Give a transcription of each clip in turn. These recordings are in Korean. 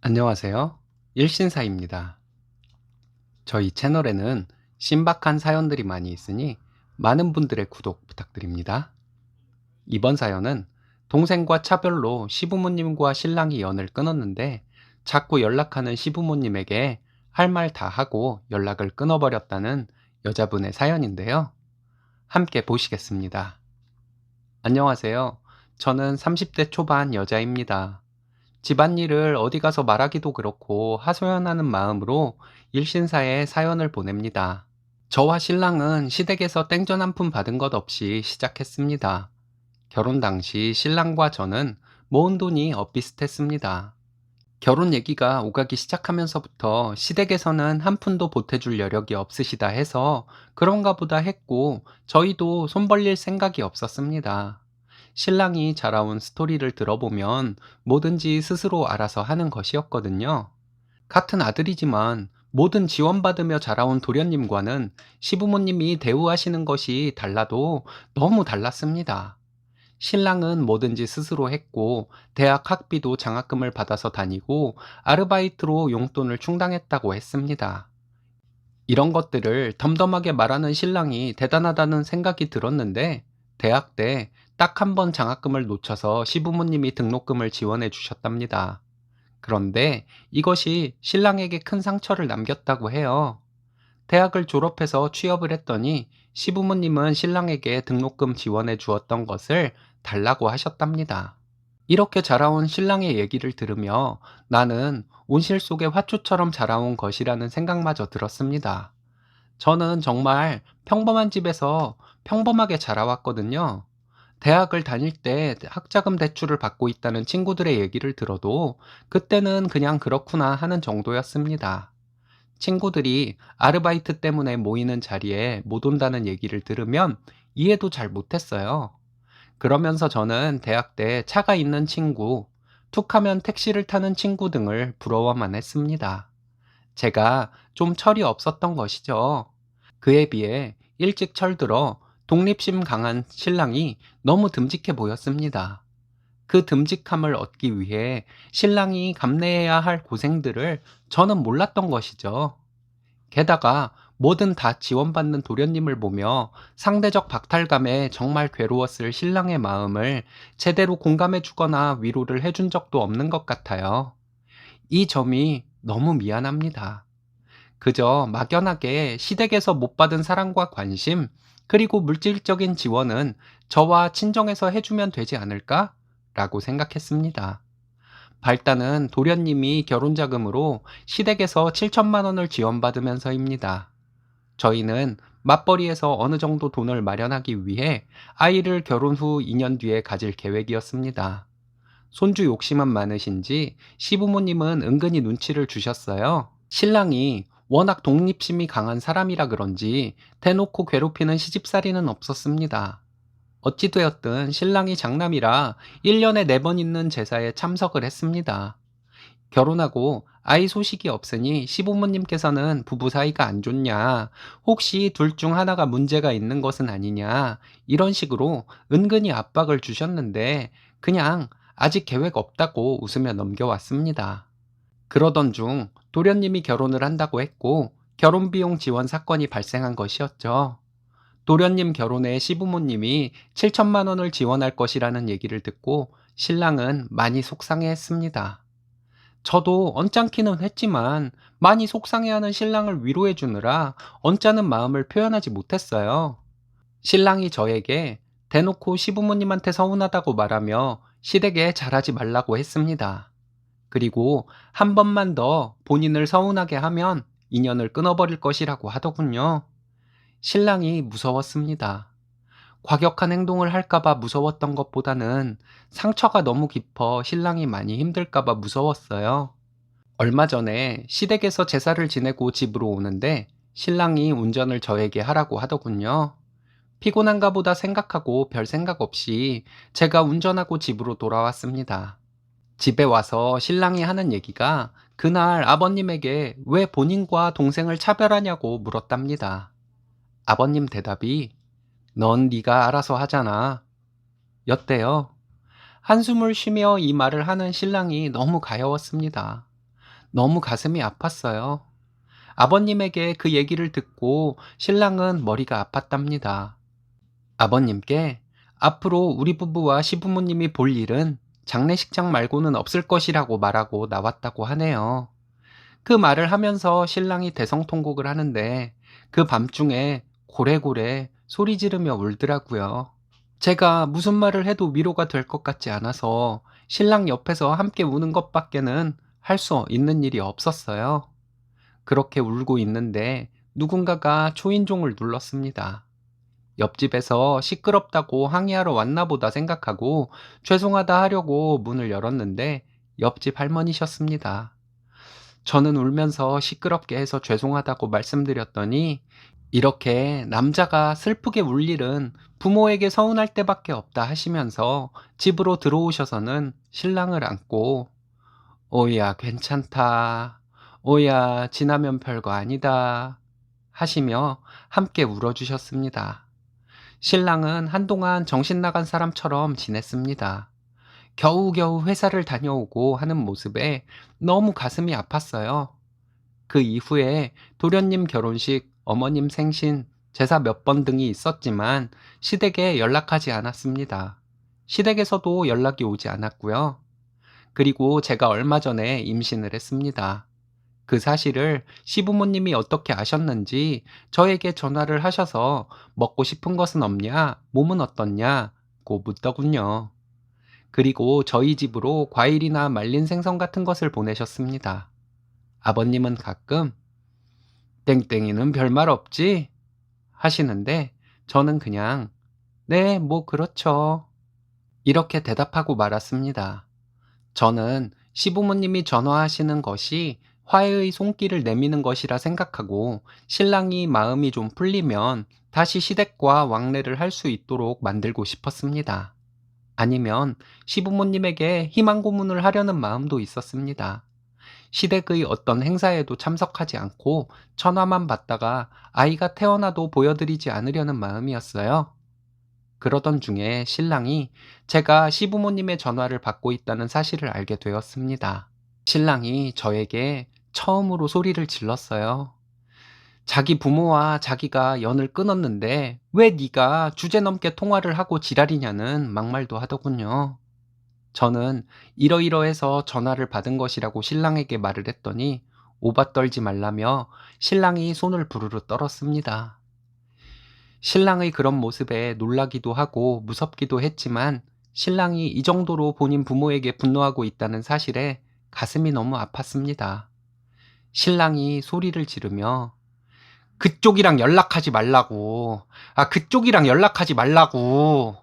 안녕하세요. 일신사입니다. 저희 채널에는 신박한 사연들이 많이 있으니 많은 분들의 구독 부탁드립니다. 이번 사연은 동생과 차별로 시부모님과 신랑이 연을 끊었는데 자꾸 연락하는 시부모님에게 할 말 다 하고 연락을 끊어버렸다는 여자분의 사연인데요. 함께 보시겠습니다. 안녕하세요. 저는 30대 초반 여자입니다. 집안일을 어디 가서 말하기도 그렇고 하소연하는 마음으로 일신사에 사연을 보냅니다. 저와 신랑은 시댁에서 땡전 한 푼 받은 것 없이 시작했습니다. 결혼 당시 신랑과 저는 모은 돈이 엇비슷했습니다. 결혼 얘기가 오가기 시작하면서부터 시댁에서는 한 푼도 보태줄 여력이 없으시다 해서 그런가 보다 했고 저희도 손 벌릴 생각이 없었습니다. 신랑이 자라온 스토리를 들어보면 뭐든지 스스로 알아서 하는 것이었거든요. 같은 아들이지만 뭐든 지원받으며 자라온 도련님과는 시부모님이 대우하시는 것이 달라도 너무 달랐습니다. 신랑은 뭐든지 스스로 했고 대학 학비도 장학금을 받아서 다니고 아르바이트로 용돈을 충당했다고 했습니다. 이런 것들을 덤덤하게 말하는 신랑이 대단하다는 생각이 들었는데 대학 때 딱 한 번 장학금을 놓쳐서 시부모님이 등록금을 지원해 주셨답니다. 그런데 이것이 신랑에게 큰 상처를 남겼다고 해요. 대학을 졸업해서 취업을 했더니 시부모님은 신랑에게 등록금 지원해 주었던 것을 달라고 하셨답니다. 이렇게 자라온 신랑의 얘기를 들으며 나는 온실 속의 화초처럼 자라온 것이라는 생각마저 들었습니다. 저는 정말 평범한 집에서 평범하게 자라왔거든요. 대학을 다닐 때 학자금 대출을 받고 있다는 친구들의 얘기를 들어도 그때는 그냥 그렇구나 하는 정도였습니다. 친구들이 아르바이트 때문에 모이는 자리에 못 온다는 얘기를 들으면 이해도 잘 못했어요. 그러면서 저는 대학 때 차가 있는 친구, 툭 하면 택시를 타는 친구 등을 부러워만 했습니다. 제가 좀 철이 없었던 것이죠. 그에 비해 일찍 철들어 독립심 강한 신랑이 너무 듬직해 보였습니다. 그 듬직함을 얻기 위해 신랑이 감내해야 할 고생들을 저는 몰랐던 것이죠. 게다가 뭐든 다 지원받는 도련님을 보며 상대적 박탈감에 정말 괴로웠을 신랑의 마음을 제대로 공감해 주거나 위로를 해준 적도 없는 것 같아요. 이 점이 너무 미안합니다. 그저 막연하게 시댁에서 못 받은 사랑과 관심, 그리고 물질적인 지원은 저와 친정에서 해주면 되지 않을까? 라고 생각했습니다. 발단은 도련님이 결혼자금으로 시댁에서 7천만 원을 지원받으면서입니다. 저희는 맞벌이에서 어느 정도 돈을 마련하기 위해 아이를 결혼 후 2년 뒤에 가질 계획이었습니다. 손주 욕심은 많으신지 시부모님은 은근히 눈치를 주셨어요. 신랑이 워낙 독립심이 강한 사람이라 그런지 대놓고 괴롭히는 시집살이는 없었습니다. 어찌되었든 신랑이 장남이라 1년에 4번 있는 제사에 참석을 했습니다. 결혼하고 아이 소식이 없으니 시부모님께서는 부부 사이가 안 좋냐, 혹시 둘 중 하나가 문제가 있는 것은 아니냐, 이런 식으로 은근히 압박을 주셨는데 그냥 아직 계획 없다고 웃으며 넘겨왔습니다. 그러던 중 도련님이 결혼을 한다고 했고 결혼 비용 지원 사건이 발생한 것이었죠. 도련님 결혼에 시부모님이 7천만 원을 지원할 것이라는 얘기를 듣고 신랑은 많이 속상해 했습니다. 저도 언짢기는 했지만 많이 속상해하는 신랑을 위로해 주느라 언짢은 마음을 표현하지 못했어요. 신랑이 저에게 대놓고 시부모님한테 서운하다고 말하며 시댁에 잘하지 말라고 했습니다. 그리고 한 번만 더 본인을 서운하게 하면 인연을 끊어버릴 것이라고 하더군요. 신랑이 무서웠습니다. 과격한 행동을 할까봐 무서웠던 것보다는 상처가 너무 깊어 신랑이 많이 힘들까봐 무서웠어요. 얼마 전에 시댁에서 제사를 지내고 집으로 오는데 신랑이 운전을 저에게 하라고 하더군요. 피곤한가 보다 생각하고 별 생각 없이 제가 운전하고 집으로 돌아왔습니다. 집에 와서 신랑이 하는 얘기가 그날 아버님에게 왜 본인과 동생을 차별하냐고 물었답니다. 아버님 대답이 넌 네가 알아서 하잖아. 였대요. 한숨을 쉬며 이 말을 하는 신랑이 너무 가여웠습니다. 너무 가슴이 아팠어요. 아버님에게 그 얘기를 듣고 신랑은 머리가 아팠답니다. 아버님께 앞으로 우리 부부와 시부모님이 볼 일은 장례식장 말고는 없을 것이라고 말하고 나왔다고 하네요. 그 말을 하면서 신랑이 대성통곡을 하는데 그 밤중에 고래고래 소리 지르며 울더라고요. 제가 무슨 말을 해도 위로가 될 것 같지 않아서 신랑 옆에서 함께 우는 것밖에는 할 수 있는 일이 없었어요. 그렇게 울고 있는데 누군가가 초인종을 눌렀습니다. 옆집에서 시끄럽다고 항의하러 왔나 보다 생각하고 죄송하다 하려고 문을 열었는데 옆집 할머니셨습니다. 저는 울면서 시끄럽게 해서 죄송하다고 말씀드렸더니 이렇게 남자가 슬프게 울 일은 부모에게 서운할 때밖에 없다 하시면서 집으로 들어오셔서는 신랑을 안고 오야 괜찮다. 오야 지나면 별거 아니다. 하시며 함께 울어주셨습니다. 신랑은 한동안 정신 나간 사람처럼 지냈습니다. 겨우겨우 회사를 다녀오고 하는 모습에 너무 가슴이 아팠어요. 그 이후에 도련님 결혼식, 어머님 생신, 제사 몇 번 등이 있었지만 시댁에 연락하지 않았습니다. 시댁에서도 연락이 오지 않았고요. 그리고 제가 얼마 전에 임신을 했습니다. 그 사실을 시부모님이 어떻게 아셨는지 저에게 전화를 하셔서 먹고 싶은 것은 없냐, 몸은 어떻냐고 묻더군요. 그리고 저희 집으로 과일이나 말린 생선 같은 것을 보내셨습니다. 아버님은 가끔 땡땡이는 별말 없지? 하시는데 저는 그냥 네, 뭐 그렇죠. 이렇게 대답하고 말았습니다. 저는 시부모님이 전화하시는 것이 화해의 손길을 내미는 것이라 생각하고 신랑이 마음이 좀 풀리면 다시 시댁과 왕래를 할 수 있도록 만들고 싶었습니다. 아니면 시부모님에게 희망 고문을 하려는 마음도 있었습니다. 시댁의 어떤 행사에도 참석하지 않고 전화만 받다가 아이가 태어나도 보여드리지 않으려는 마음이었어요. 그러던 중에 신랑이 제가 시부모님의 전화를 받고 있다는 사실을 알게 되었습니다. 신랑이 저에게 처음으로 소리를 질렀어요. 자기 부모와 자기가 연을 끊었는데 왜 네가 주제넘게 통화를 하고 지랄이냐는 막말도 하더군요. 저는 이러이러해서 전화를 받은 것이라고 신랑에게 말을 했더니 오바 떨지 말라며 신랑이 손을 부르르 떨었습니다. 신랑의 그런 모습에 놀라기도 하고 무섭기도 했지만 신랑이 이 정도로 본인 부모에게 분노하고 있다는 사실에 가슴이 너무 아팠습니다. 신랑이 소리를 지르며 그쪽이랑 연락하지 말라고. 아, 그쪽이랑 연락하지 말라고.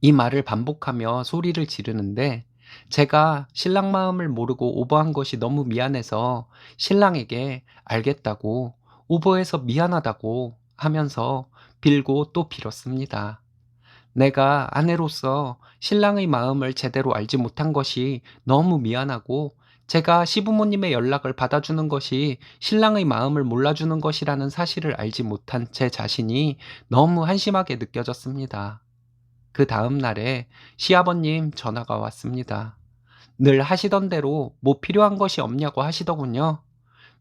이 말을 반복하며 소리를 지르는데 제가 신랑 마음을 모르고 오버한 것이 너무 미안해서 신랑에게 알겠다고 오버해서 미안하다고 하면서 빌고 또 빌었습니다. 내가 아내로서 신랑의 마음을 제대로 알지 못한 것이 너무 미안하고 제가 시부모님의 연락을 받아주는 것이 신랑의 마음을 몰라주는 것이라는 사실을 알지 못한 제 자신이 너무 한심하게 느껴졌습니다. 그 다음 날에 시아버님 전화가 왔습니다. 늘 하시던 대로 뭐 필요한 것이 없냐고 하시더군요.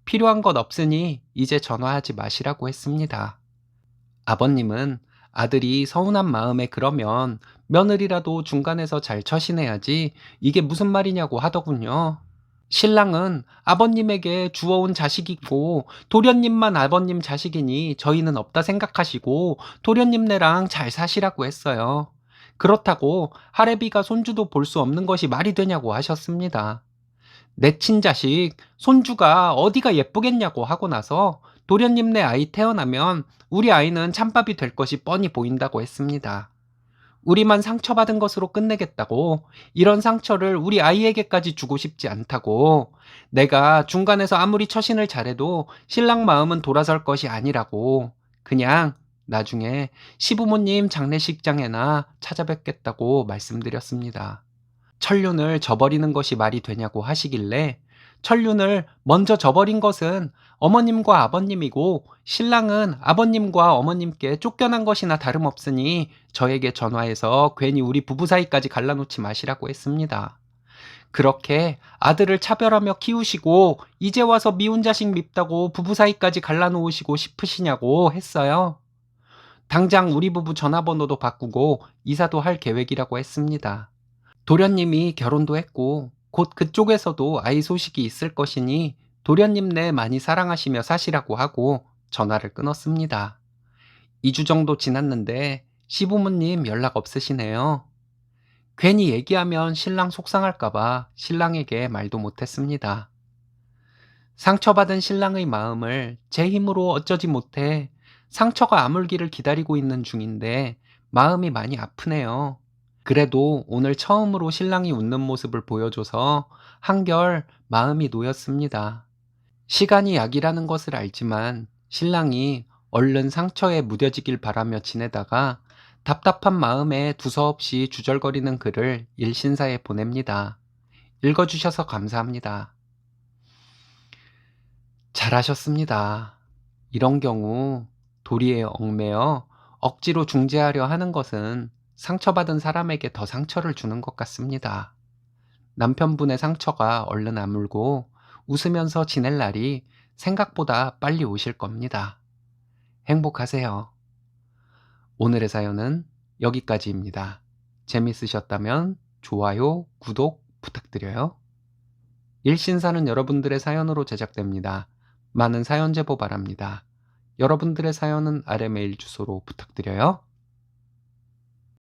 필요한 것 없으니 이제 전화하지 마시라고 했습니다. 아버님은 아들이 서운한 마음에 그러면 며느리라도 중간에서 잘 처신해야지 이게 무슨 말이냐고 하더군요. 신랑은 아버님에게 주워온 자식이고 도련님만 아버님 자식이니 저희는 없다 생각하시고 도련님네랑 잘 사시라고 했어요. 그렇다고 할애비가 손주도 볼 수 없는 것이 말이 되냐고 하셨습니다. 내 친자식 손주가 어디가 예쁘겠냐고 하고 나서 도련님네 아이 태어나면 우리 아이는 찬밥이 될 것이 뻔히 보인다고 했습니다. 우리만 상처받은 것으로 끝내겠다고. 이런 상처를 우리 아이에게까지 주고 싶지 않다고. 내가 중간에서 아무리 처신을 잘해도 신랑 마음은 돌아설 것이 아니라고. 그냥 나중에 시부모님 장례식장에나 찾아뵙겠다고 말씀드렸습니다. 천륜을 저버리는 것이 말이 되냐고 하시길래 천륜을 먼저 저버린 것은 어머님과 아버님이고 신랑은 아버님과 어머님께 쫓겨난 것이나 다름없으니 저에게 전화해서 괜히 우리 부부 사이까지 갈라놓지 마시라고 했습니다. 그렇게 아들을 차별하며 키우시고 이제 와서 미운 자식 밉다고 부부 사이까지 갈라놓으시고 싶으시냐고 했어요. 당장 우리 부부 전화번호도 바꾸고 이사도 할 계획이라고 했습니다. 도련님이 결혼도 했고 곧 그쪽에서도 아이 소식이 있을 것이니 도련님네 많이 사랑하시며 사시라고 하고 전화를 끊었습니다. 2주 정도 지났는데 시부모님 연락 없으시네요. 괜히 얘기하면 신랑 속상할까봐 신랑에게 말도 못했습니다. 상처받은 신랑의 마음을 제 힘으로 어쩌지 못해 상처가 아물기를 기다리고 있는 중인데 마음이 많이 아프네요. 그래도 오늘 처음으로 신랑이 웃는 모습을 보여줘서 한결 마음이 놓였습니다. 시간이 약이라는 것을 알지만 신랑이 얼른 상처에 무뎌지길 바라며 지내다가 답답한 마음에 두서없이 주절거리는 글을 일신사에 보냅니다. 읽어주셔서 감사합니다. 잘하셨습니다. 이런 경우 도리에 얽매여 억지로 중재하려 하는 것은 상처받은 사람에게 더 상처를 주는 것 같습니다. 남편분의 상처가 얼른 아물고 웃으면서 지낼 날이 생각보다 빨리 오실 겁니다. 행복하세요. 오늘의 사연은 여기까지입니다. 재밌으셨다면 좋아요, 구독 부탁드려요. 일신사는 여러분들의 사연으로 제작됩니다. 많은 사연 제보 바랍니다. 여러분들의 사연은 아래 메일 주소로 부탁드려요.